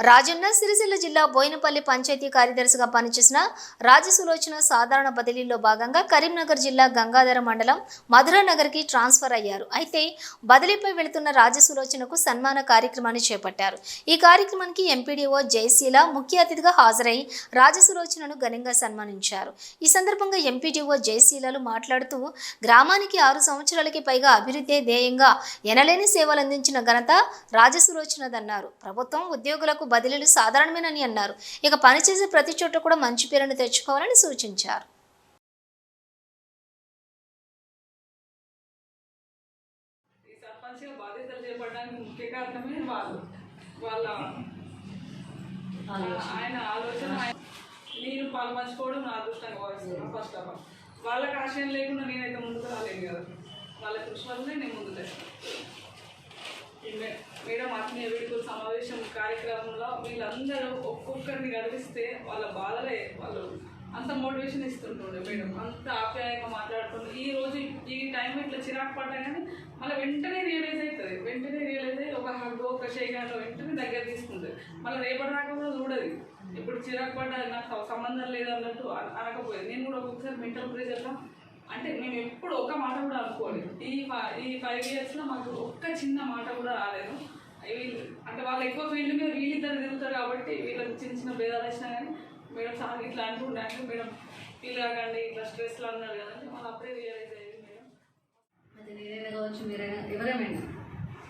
రాజన్న సిరిసిల్ల జిల్లా బోయినపల్లి పంచాయతీ కార్యదర్శిగా పనిచేసిన రాజసులోచన సాధారణ బదిలీలో భాగంగా కరీంనగర్ జిల్లా గంగాధర మండలం మధురానగర్కి ట్రాన్స్ఫర్ అయ్యారు. అయితే బదిలీపై వెళుతున్న రాజసులోచనకు సన్మాన కార్యక్రమాన్ని చేపట్టారు. ఈ కార్యక్రమానికి ఎంపీడీఓ జయశీల ముఖ్య అతిథిగా హాజరై రాజసులోచనను ఘనంగా సన్మానించారు. ఈ సందర్భంగా ఎంపీడీఓ జయశీలలు మాట్లాడుతూ గ్రామానికి ఆరు సంవత్సరాలకి పైగా అభివృద్ధి ధ్యేయంగా ఎనలేని సేవలు అందించిన ఘనత రాజసులోచనదన్నారు ప్రభుత్వం ఉద్యోగులకు బదిలీలు సాధారణమేనని అన్నారు. ఇక పనిచేసే ప్రతి చోట కూడా మంచి పేరును తెచ్చుకోవాలని సూచించారు. ఈ సర్పంచ్గా బాధ్యతలు చేపట్టడానికి ముఖ్య కారణమే వాళ్ళు. వాళ్ళ ఆయన ఆలోచన ఆయన- నేను పాల్పంచుకోవడం నా అదృష్టంగా భావిస్తున్నాను ఫస్ట్ ఆఫ్ ఆల్. వాళ్ళకి ఆశయం లేకుండా నేనైతే ముందుకు రాలేను కదా. వాళ్ళ కృషి వల్లనే నేను ముందుకు వీళ్ళందరూ ఒక్కొక్కరిని గడిపిస్తే వాళ్ళ బాధలే వాళ్ళు అంత మోటివేషన్ ఇస్తుంటుండే మేడం. అంత ఆప్యాయంగా మాట్లాడుతుండే. ఈ రోజు ఈ టైం ఇట్లా చిరాకు పడ్డా కానీ మళ్ళీ వెంటనే రియలైజ్ అవుతుంది వెంటనే రియలైజ్ అయ్యి ఒక హగ్ ఒక షేగాను వెంటనే దగ్గర తీసుకుంటుంది. మళ్ళీ రేపటి దాకా కూడా చూడదు. ఇప్పుడు చిరాకు పడ్డా నాకు సంబంధం లేదన్నట్టు అన్నట్టు అనకపోయేది. నేను కూడా ఒక్కొక్కసారి మెంటల్ ప్రెషర్లో అంటే మేము ఎప్పుడు ఒక మాట కూడా అనుకోలేదు. ఈ ఈ ఫైవ్ ఇయర్స్లో మాకు ఒక్క చిన్న మాట కూడా రాలేదు. అంటే వాళ్ళు ఎక్కువ ఫీల్డ్ మీద వీళ్ళిద్దరు తిరుగుతారు కాబట్టి వీళ్ళకి చిన్న చిన్న భేదాలు వచ్చినా కానీ మేడం సార్ ఇట్లా అంటుండే మేడం ఫీల్ కాకండి ఇట్లా స్ట్రెస్లో అన్నారు కదండి వాళ్ళు అప్పుడే రియలైజ్ అయ్యింది మేడం. అది నేనైనా కావచ్చు మీరైనా ఎవరేమైనా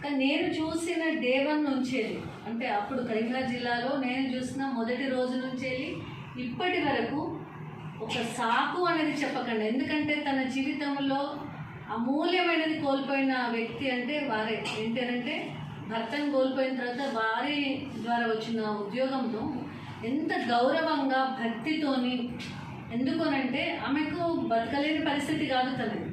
కానీ నేను చూసిన డే వన్ నుంచి అంటే అప్పుడు కరీంనగర్ జిల్లాలో నేను చూసిన మొదటి రోజు నుంచి ఇప్పటి వరకు ఒక సాకు అనేది చెప్పకండి. ఎందుకంటే తన జీవితంలో అమూల్యమైనది కోల్పోయిన వ్యక్తి అంటే వారే. ఏంటంటే భర్తను కోల్పోయిన తర్వాత వారి ద్వారా వచ్చిన ఉద్యోగంతో ఎంత గౌరవంగా భక్తితోని ఎందుకోనంటే ఆమెకు బతకలేని పరిస్థితి కాదు తనది.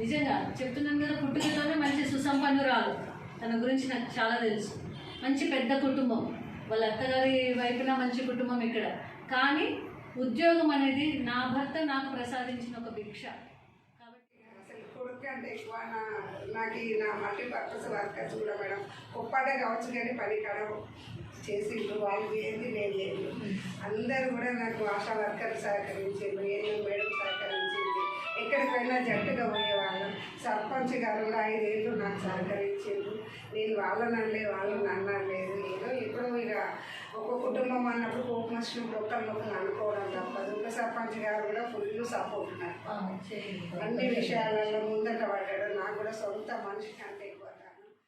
నిజంగా చెప్తున్నాను కదా పుట్టుకతోనే మంచి సుసంపన్నురాలు. తన గురించి నాకు చాలా తెలుసు. మంచి పెద్ద కుటుంబం. వాళ్ళ అత్తగారి వైపున మంచి కుటుంబం ఇక్కడ. కానీ ఉద్యోగం అనేది నా భర్త నాకు ప్రసాదించిన ఒక భిక్ష. కంటే ఎక్కువ నా నాకు ఈ నా మల్టీపర్పస్ వర్కర్స్ కూడా మేడం. ఒక్కడే కావచ్చు కానీ పని కాడ చేసిండ్రు వాళ్ళు ఏంది నేను లేదు అందరూ కూడా నాకు ఆశా వర్కర్ సహకరించారు ఏదో మేడం సహకరించింది. ఎక్కడికి వెళ్ళినా జట్టుగా పోయేవాళ్ళం. సర్పంచ్ గారు కూడా ఐదేళ్ళు నాకు సహకరించిండ్రు. నేను వాళ్ళని అనలే వాళ్ళని అనలేదు. ఏదో ఎప్పుడో ఇక ఒక కుటుంబం అన్నప్పుడు కోపం వచ్చినప్పుడు ఒకరినొకరు అనుకోవడం తప్పదు. ఒక సర్పంచ్ గారు కూడా ఫుల్ సపోర్ట్ నాకు. అన్ని విషయాలలో ముందట పడ్డాడు. నాకు కూడా సొంత మనిషి కంటే